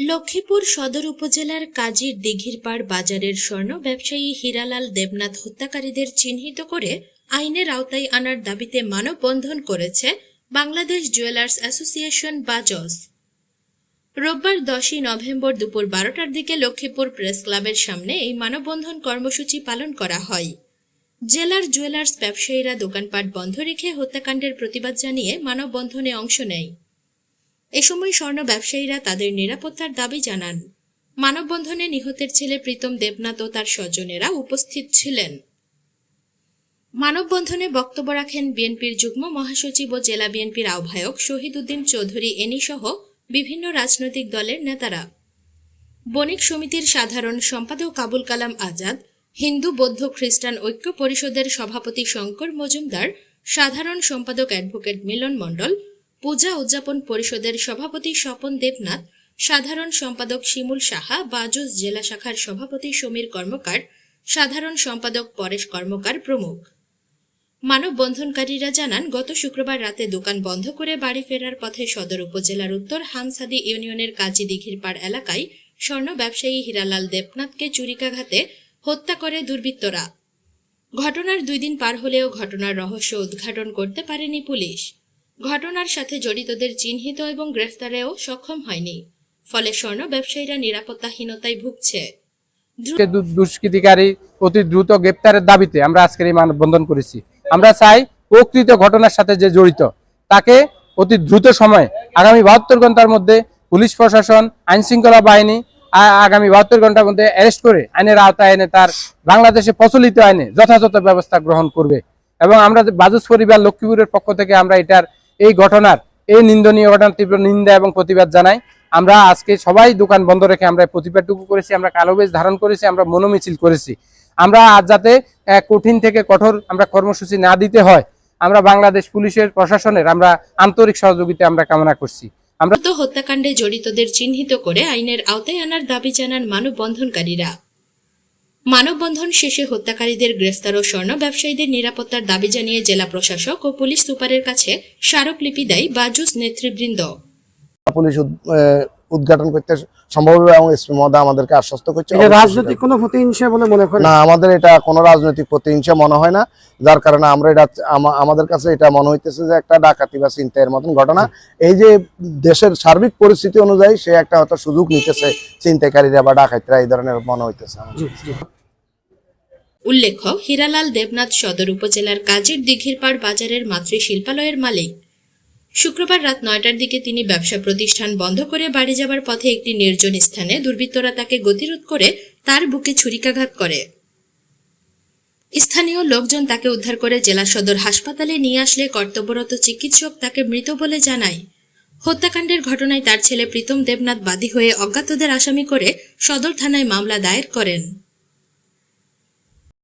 লক্ষ্মীপুর সদর উপজেলার কাজীর দিঘিরপাড় বাজারের স্বর্ণ ব্যবসায়ী হীরালাল দেবনাথ হত্যাকারীদের চিহ্নিত করে আইনের আওতায় আনার দাবিতে মানববন্ধন করেছে বাংলাদেশ জুয়েলার্স অ্যাসোসিয়েশন বা বাজস। রোববার দশই নভেম্বর দুপুর বারোটার দিকে লক্ষ্মীপুর প্রেস ক্লাবের সামনে এই মানববন্ধন কর্মসূচি পালন করা হয়। জেলার জুয়েলার্স ব্যবসায়ীরা দোকানপাট বন্ধ রেখে হত্যাকাণ্ডের প্রতিবাদ জানিয়ে মানববন্ধনে অংশ নেয়। এ সময় স্বর্ণ ব্যবসায়ীরা তাদের নিরাপত্তার দাবি জানান। মানববন্ধনে নিহতের ছেলে প্রীতম দেবনাথ ও তার স্বজনেরা উপস্থিত ছিলেন। মানববন্ধনে বক্তব্য রাখেন বিএনপির যুগ্ম মহাসচিব ও জেলা বিএনপির আহ্বায়ক শহীদ উদ্দিন চৌধুরী এনি সহ বিভিন্ন রাজনৈতিক দলের নেতারা। বণিক সমিতির সাধারণ সম্পাদক আবুল কালাম আজাদ, হিন্দু বৌদ্ধ খ্রিস্টান ঐক্য পরিষদের সভাপতি শঙ্কর মজুমদার, সাধারণ সম্পাদক অ্যাডভোকেট মিলন মণ্ডল পূজা উদযাপন পরিষদের সভাপতি স্বপন দেবনাথ, সাধারণ সম্পাদক শিমুল সাহা, বাজুস জেলা শাখার সভাপতি সমীর কর্মকার, সাধারণ সম্পাদক পরেশ কর্মকার প্রমুখ। মানববন্ধনকারীরা জানান, গত শুক্রবার রাতে দোকান বন্ধ করে বাড়ি ফেরার পথে সদর উপজেলার উত্তর হামসাদি ইউনিয়নের কাজী দিঘিরপাড় এলাকায় স্বর্ণ ব্যবসায়ী হীরালাল দেবনাথকে চুরিকাঘাতে হত্যা করে দুর্বৃত্তরা। ঘটনার দুই দিন পার হলেও ঘটনার রহস্য উদ্ঘাটন করতে পারেনি পুলিশ। ঘটনার সাথে জড়িতদের চিহ্নিত এবং গ্রেফতারেও সক্ষম হয়নি। ফলে স্বর্ণ ব্যবসায়ীরা নিরাপত্তাহীনতায় ভুগছে। দুষ্কৃতিকারী অতি দ্রুত গ্রেপ্তারের দাবিতে আমরা আজকের এই মানববন্ধন করেছি। আমরা চাই প্রকৃত ঘটনার সাথে যে জড়িত, তাকে অতি দ্রুত সময়ে, আগামী বাহাত্তর ঘণ্টার মধ্যে পুলিশ প্রশাসন আইন শৃঙ্খলা বাহিনী আগামী বাহাত্তর ঘণ্টার মধ্যে অ্যারেস্ট করে আইনের আওতায় এনে তার বাংলাদেশে প্রচলিত আইনে যথাযথ ব্যবস্থা গ্রহণ করবে। এবং আমরা বাজুস পরিবার লক্ষ্মীপুরের পক্ষ থেকে আমরা এটার এই ঘটনার, এই নিন্দনীয় ঘটনার তীব্র নিন্দা এবং প্রতিবাদ জানাই। আমরা আজকে সবাই দোকান বন্ধ রেখে আমরা প্রতিবাদটুকু করেছি, আমরা কালো বেশ ধারণ করেছি, আমরা মনোমিছিল করেছি। আমরা আজ যাতে কঠিন থেকে কঠোর আমরা কর্মসূচি না দিতে হয়, আমরা বাংলাদেশ পুলিশের, প্রশাসনের, আমরা আন্তরিক সহযোগিতা আমরা কামনা করছি। আমরা তো হত্যাকাণ্ডে জড়িতদের চিহ্নিত করে আইনের আওতায় আনার দাবি জানান মানববন্ধনকারীরা। মানববন্ধন শেষে হত্যাকারীদের গ্রেফতার ও স্বর্ণ ব্যবসায়ীদের নিরাপত্তার দাবি জানিয়ে জেলা প্রশাসক ও পুলিশ সুপারের কাছে স্মারকলিপি দেয় বাজুস নেতৃবৃন্দ। পুলিশ উদ্ঘাটন করতে সম্ভব হবে এবং এসপি মহোদয় আমাদেরকে আশ্বস্ত করছে। রাজনৈতিক কোনো প্রতিহিংসা বলে মনে করেন? না আমাদের এটা কোনো রাজনৈতিক প্রতিহিংসা মনে হয় না যার কারণে আমরা এটা আমাদের কাছে এটা মনে হইতেছে যে একটা ডাকাতি বা চিন্তায়ের মতন ঘটনা। এই যে দেশের সার্বিক পরিস্থিতি অনুযায়ী সে একটা হয়তো সুযোগ নিতেছে চিন্তাকারীরা বা ডাকাতিরা এই ধরনের মনে হইতেছে। উল্লেখ্য হীরালাল দেবনাথ সদর উপজেলার কাজের দিঘিরপাড় বাজারের মাতৃ শিল্পালয়ের মালিক। শুক্রবার রাত নয়টার দিকে তিনি ব্যবসা প্রতিষ্ঠান বন্ধ করে বাড়ি যাবার পথে একটি নির্জন স্থানে দুর্বৃত্তরা তাকে গতিরোধ করে তার বুকে ছুরিকাঘাত করে। স্থানীয় লোকজন তাকে উদ্ধার করে জেলা সদর হাসপাতালে নিয়ে আসলে কর্তব্যরত চিকিৎসক তাকে মৃত বলে জানায়। হত্যাকাণ্ডের ঘটনায় তার ছেলে প্রীতম দেবনাথ বাদী হয়ে অজ্ঞাতদের আসামি করে সদর থানায় মামলা দায়ের করেন।